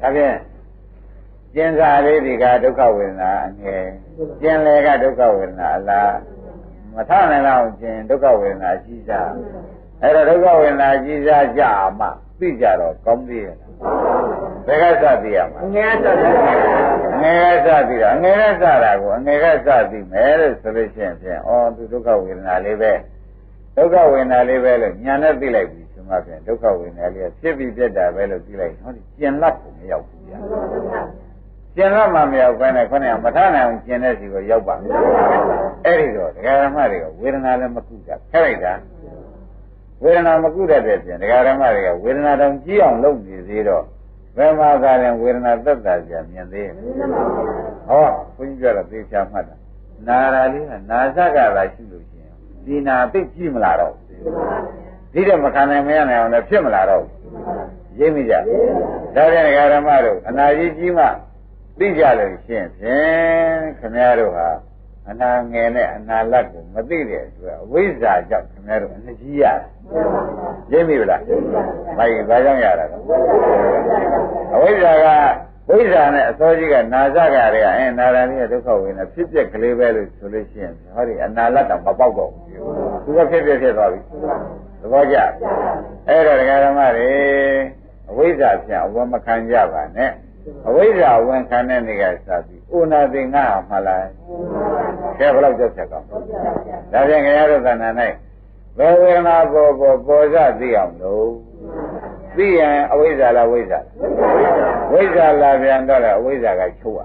ဒါဖြင့်ကျင်စာလေးဒီကဒုက္ခဝေဒနာအငယ်ကျင်လေကဒုက္ခဝေဒနာအလားမထနိုင်တော့ကျင်ဒုက္ခဝေဒနာကြီးစားအဲ့တော့ဒုက္ခဝေဒနာကြီးစားကြမှသိကြတော့ကောင်းသေးရဲ့ဘယ်ကစသိရမှာငယ်ဆက်တယ်ငယ်ကစသိတာငယ်ကစတာကိုအငယ်ကစသိမယ်လို့ဆိုလို့ရှိရင်ဖြင့်ဩသူဒုက္ခဝေဒနာလေးပဲဒုက္ခဝေဒနာလေးပဲလို့ညာနဲ့သိလိုက်ပြီဆို မှဖြင့်ဒုက္ခဝေဒနာလေးကဖြစ်ပြီးပြတ်တာပဲလို့သိလိုက်ဟောဒီကျင်လတ်ကိုမရောက်ဘူးဗျာကျင်လတ်မှမရောက်ဘဲနဲ့ခொနဲ့မထနိုင်အောင်ကျင်တဲ့စီကိုရောက်ပါမယ်အဲ့ဒီတော့ဒကာရမတွေကဝေဒနာလည်းမကုတာခက်လိုက်တာဝေဒနာမကုတတ်တဲ့ပြင်ဒကာရမတွေကဝေဒနာတောင်ကြီးအောင်လုပ်နေသေးတော့ဘယ်မှာသာရင်ဝေဒနာသက်သာကြမြင်သေးရဲ့ဟောဘုန်းကြီးပြောတာသေချာမှတ်တာနာရာလေးကနာစကသာရှိလို့ရှိရင်ဒီနာသိကြည့်မလာတော့ဘူး ဒီတဲ့မခံနိုင်မရနိုင်အောင်လည်းဖြစ်မလာတော့ဘူးရိပ်မိကြဒါပြန်ဒကာရမတို့အနာကြီးကြီးမှသိကြလို့ရှိရင်ဖြင့်ခင်ဗျားတို့ဟာအနာငယ်နဲ့အနာလတ်ကိုမသိတဲ့အတွက်အဝိဇ္ဇာကြောင့်ခင်ဗျားတို့အနှကြီးရတယ်ရိပ်မိဗလားဘာကြီးဘာကြောင့်ရတာလဲအဝိဇ္ဇာကဝိဇ္ဇာနဲ့အစောကြီးကနာစကတွေကအဲနာရဏိယဒုက္ခဝေဒနာဖြစ်ပျက်ကလေးပဲလို့ဆိုလို့ရှိရင်ဟောဒီအနာလတ်တော့မပေါက်တော့ဘူး သူကဖြစ်ပျက်ဖြစ်သွားပြီသဘောကျအဲ့တော့ဒကာဓမ္မတွေအဝိဇ္ဇာဖြင့်အဝမခံကြပါနဲ့အဝိဇ္ဇာအဝင်ခံတဲ့နေကစပြီးဥနာသိငါမှလားကဲဘယ်လောက်ကြောက်ချက်ကောင်းဒါဖြင့်ခင်ဗျားတို့သဏ္ဍာန်၌ဘယ်ဝေဒနာပေါ်ပေါ်ပေါ်စသိအောင်လို့သိရင်အဝိဇ္ဇာလားဝိဇ္ဇာဝိဇ္ဇာလာပြန်တော့လေအဝိဇ္ဇာကချုပ်ရ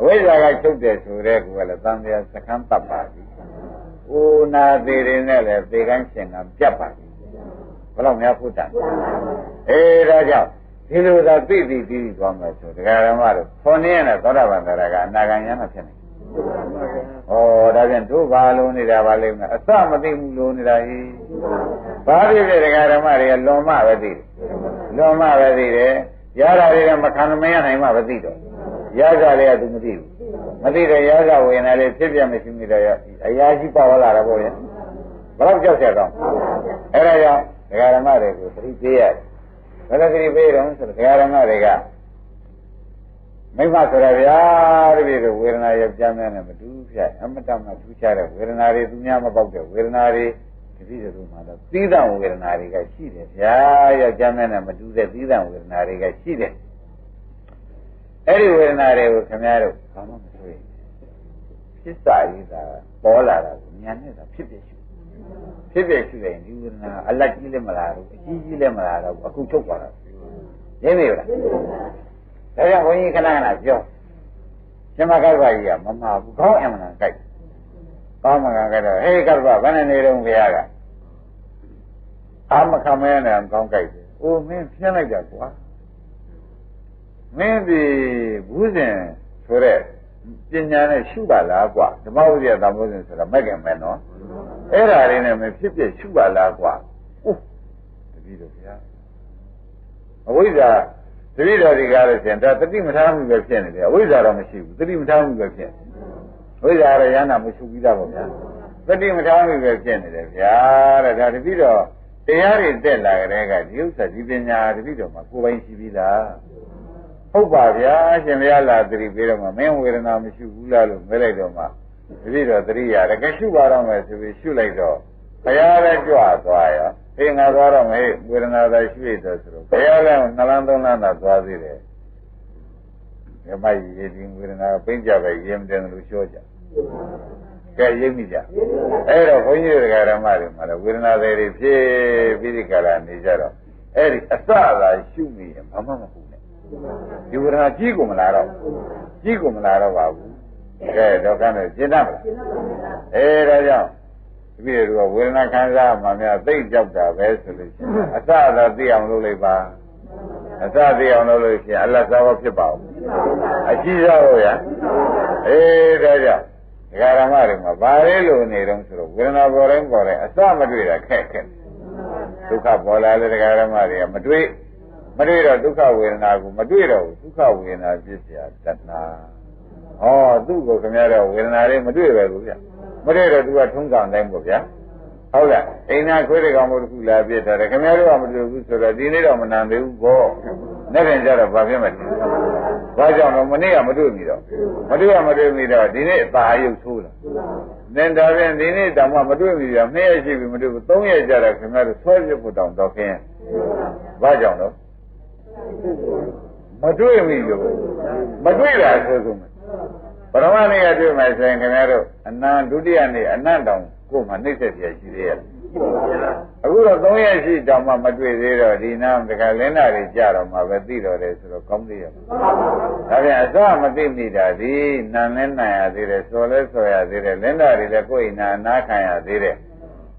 အဝိဇ္ဇာကချုပ်တယ်ဆိုတဲ့ကူကလည်းသံဃာစခန်းတပ်ပါ ပြီ။ဥနာသေးတယ်နဲ့လည်းသေကန်းရှင်ကပြတ်ပါပြီ။ဘယ်တော့များဖုတ်တာ။အေးဒါကြောင့်ဒီလိုသာသိသိသိသိသွားမယ်ဆိုတရားဓမ္မတို့ခေါင်းရင်းနဲ့သောတာပန်တရားကအနာဂံရမ်းမဖြစ်နိုင်ဘူး။ဩဒါပြန်တို့ဘာလုံးနေတာပါလိမ့်မယ်။အစမသိဘူးလုံးနေတာဟိ။ဘာဖြစ်ဖြစ်တရားဓမ္မတွေကလွန်မှပဲသိတယ်။လွန်မှပဲသိတယ်။ရတာတွေကမခံမရနိုင်မှပဲသိတော့။ ရကြတွေကသူမသိဘူး။မသိတဲ့ရကြဝေဒနာလေးဖြစ်ပြမရှိမိတော့အရာရှိပါဝလာတာပေါ့ဗျာ။ဘယ်တော့ကြောက်ရကောင်း။အဲဒါကြောင့်တရားဓမ္မတွေကိုသတိပေးရတယ်။ဘယ်လိုသတိပေးတော့ဆိုတော့တရားဓမ္မတွေကမိမဆိုရဗျာတပည့်တို့ဝေဒနာရဲ့ကြမ်းမဲ့နဲ့မတူဖြတ်အမတမထူးခြားတဲ့ဝေဒနာတွေသူများမပေါက်တဲ့ဝေဒနာတွေတပည့်တို့မှာတော့သီးသန့်ဝေဒနာတွေကရှိတယ်ဗျာရဲ့ကြမ်းမဲ့နဲ့မတူတဲ့သီးသန့်ဝေဒနာတွေကရှိတယ် အဲ့ဒီဝေဒနာတွေကိုခင်ဗျားတို့ဘာမှမဆိုရင်ဖြစ်စာရေးတာပေါ်လာတာကိုဉာဏ်နဲ့သာဖြစ်ဖြစ်ရှိဖြစ်ဖြစ်ရှိရင်ဒီဝေဒနာအလက်ကြီးလည်းမလာဘူးအကြီးကြီးလည်းမလာတော့ဘူးအခုထုတ်သွားတာရင်းပြီလားဒါကြောင့်ဘုန်းကြီးခဏခဏပြောရှင်မကပ္ပကြီးကမမှာဘူးခေါင်းအမှန်တန်ကြိုက်ကောင်းမှန်ကြိုက်တော့ဟေးကပ္ပဘယ်နဲ့နေတော့ဘုရားကအာမခံမဲနဲ့ကောင်းကြိုက်တယ်အိုးမင်းဖြင်းလိုက်တာကွာ မင်းဒီဘူးစဉ်ဆိုတဲ့ပညာနဲ့ရှုပါလားကွာဓမ္မဝိဒယသံဃောစဉ်ဆိုတာမဲ့ခင်မဲ့နော်အဲ့ဒါလေးနဲ့မဖြစ်ဖြစ်ရှုပါလားကွာအိုးတပည့်တော်ဗျာအဝိဇ္ဇာတတိတော်ဒီကားလို့ရှင်ဒါတတိမထားမှုပဲဖြစ်နေတယ်အဝိဇ္ဇာတော့မရှိဘူးတတိမထားမှုပဲဖြစ်ဝိဇ္ဇာရရနာမရှိပြီးသားပေါ့ဗျာတတိမထားမှုပဲဖြစ်နေတယ်ဗျာတဲ့ဒါတတိတော်တရားတွေတက်လာကြတဲ့ကဒီဥစ္စာဒီပညာတတိတော်မှာကိုယ်ပိုင်ရှိပြီးသား ဟုတ်ပါဗျာရှင်ဘုရားလာတတိပေးတော့မှမင်းဝေဒနာမရှိဘူးလားလို့မဲလိုက်တော့မှတတိတော်တတိရတယ်ကဲရှုပါတော့မယ်ဆိုပြီးရှုလိုက်တော့ဘုရားလည်းကြွသွားရောအေးငါသွားတော့မေးဝေဒနာသာရှိရတော့ဆိုတော့ဘယ်ရလဲနှလန်းသုံးလန်းသာသွားသေးတယ်။ဓမ္မကြီးရည်ဒီဝေဒနာပိန့်ကြပဲရင်မတယ်လို့ပြောကြ။ကဲရိပ်မိကြ။အဲ့တော့ဘုန်းကြီးတွေကဓမ္မတွေမှာလည်းဝေဒနာတွေဖြစ်ပြီးဒီကလာနေကြတော့အဲ့ဒီအစသာရှုနေရင်ဘာမှမဟုတ်နဲ့။ ဒီဝေဒနာကြီးကုန်မလာတော့ကြီးကုန်မလာတော့ပါဘူး။ကဲတော့ကမ်းနဲ့ရှင်းတတ်မလား။အဲဒါကြောင့်တပည့်တို့ကဝေဒနာခံစားမှများသိကြောက်တာပဲဆိုလို့ရှိရင်အစသာသိအောင်လုပ်လိုက်ပါအစသိအောင်လုပ်လို့ရှိရင်အလတ်စားဖို့ဖြစ်ပါဦးအရှိရဟုတ်ရအေးဒါကြောင့်ဒကာရမတွေမှာဘာလဲလို့နေတော့ဆိုတော့ဝေဒနာပေါ်တိုင်းပေါ်တိုင်းအစမတွေ့တာခက်ခက်ဒုက္ခပေါ်လာတဲ့ဒကာရမတွေကမတွေ့ မတွေ့တော့ဒုက္ခဝေဒနာကိုမတွေ့တော့ဘူးဒုက္ခဝေဒနာဖြစ်เสียတဏှာဟောသူ့ကိုခင်ဗျားတော့ဝေဒနာတွေမတွေ့ပဲလို့ဗျမတွေ့တော့သူကထုံးဆောင်တိုင်းပေါ့ဗျာဟုတ်လားအိမ်နာခွေးတဲ့ကောင်မို့တစ်ခုလာပြစ်တာတယ်ခင်ဗျားတို့ကမတွေ့ဘူးဆိုတော့ဒီနေ့တော့မနန်သေးဘူးပေါ့မ နေ့ပြန်ကြတော့ဘာဖြစ်မလဲဘာကြောင့်လဲမနေ့ကမတွေ့ပြီတော့မတွေ့ရမတွေ့ပြီတော့ဒီနေ့အသာရုပ်ဆိုးလာနင်ဒါပြန်ဒီနေ့တောင်မှမတွေ့ပြီတော့နှစ်ရက်ရှိပြီမတွေ့ဘူးသုံးရက်ကြာတော့ခင်ဗျားတို့ဆွဲပြဖို့တောင်တော့ခင်းဘာကြောင့်တော့ မတွေ့ပြီလို့မတွေ့တာဆိုဆိုမယ်ပရမနေ့ကတွေ့မှဆိုရင်ခင်ဗျားတို့အနန္တဒုတိယနေ့အနန္တတောင်ကိုယ်မှနှိမ့်ဆက်ပြရှိသေးရဲ့အခုတော့၃ရက်ရှိတောင်မှမတွေ့သေးတော့ဒီနာတကလင်းနာတွေကြတော့မှပဲသိတော့တယ်ဆိုတော့ကောင်းသေးရဲ့ဒါပြန်အစမသိမိတာဒီနာလဲနာရသေးတယ်စော်လဲစော်ရသေးတယ်လင်းနာတွေလည်းကိုယ်နာနာခံရသေးတယ်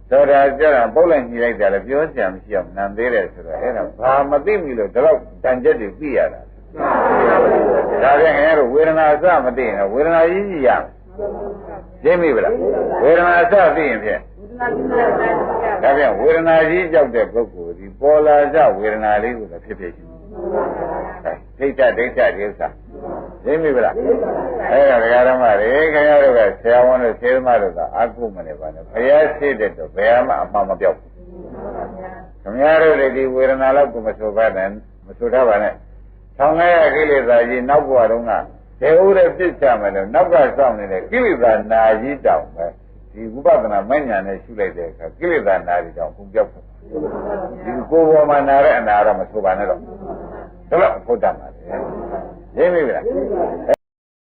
သောတာကြတာပုတ်လိုက်ညီလိုက်တာလည်းပြောကြမရှိအောင်နံသေးတယ်ဆိုတော့အဲ့ဒါဘာမသိမိလို့ဒီတော့တန်ချက်တွေပြရတာဒါပြန်ခင်ဗျားတို့ဝေဒနာအစမသိရင်ဝေဒနာကြီးကြီးရမယ်ရှင်းပြီဗလားဝေဒနာအစသိရင်ဖြင့်ဒါပြန်ဝေဒနာကြီးကြောက်တဲ့ပုဂ္ဂိုလ်ဒီပေါ်လာကြဝေဒနာလေးကိုလည်းဖြစ်ဖြစ်ရှိတယ်ဒိဋ္ဌဒိဋ္ဌဒီဥစ္စာ ရှင်းပြီဗလားအဲ့ဒါဒကာဓမ္မတွေခင်ဗျားတို့ကဆရာဝန်တို့ဆေးသမားတို့ကအကုမနေပါနဲ့ဘုရားရှိတဲ့တော့ဘယ်မှအမှမပြောက်ဘူးခင်ဗျားတို့လည်းဒီဝေဒနာလောက်ကိုမဆိုပါနဲ့မဆိုတတ်ပါနဲ့ဆောင်းခဲ့ရကိလေသာကြီးနောက်ဘဝတုန်းကဒေဝရပြစ်ချမယ်လို့နောက်ကစောင့်နေတဲ့ကိလေသာနာကြီးတောင်ပဲဒီဝိပဿနာမဉ္ဇဏ်နဲ့ရှုလိုက်တဲ့အခါကိလေသာနာကြီးတောင်ပုံပြောက်တယ်ဒီကိုယ်ပေါ်မှာနာတဲ့အနာတော့မဆိုပါနဲ့တော့ဒါတော့ဘုဒ္ဓမှာလေ ရင်းပြီလား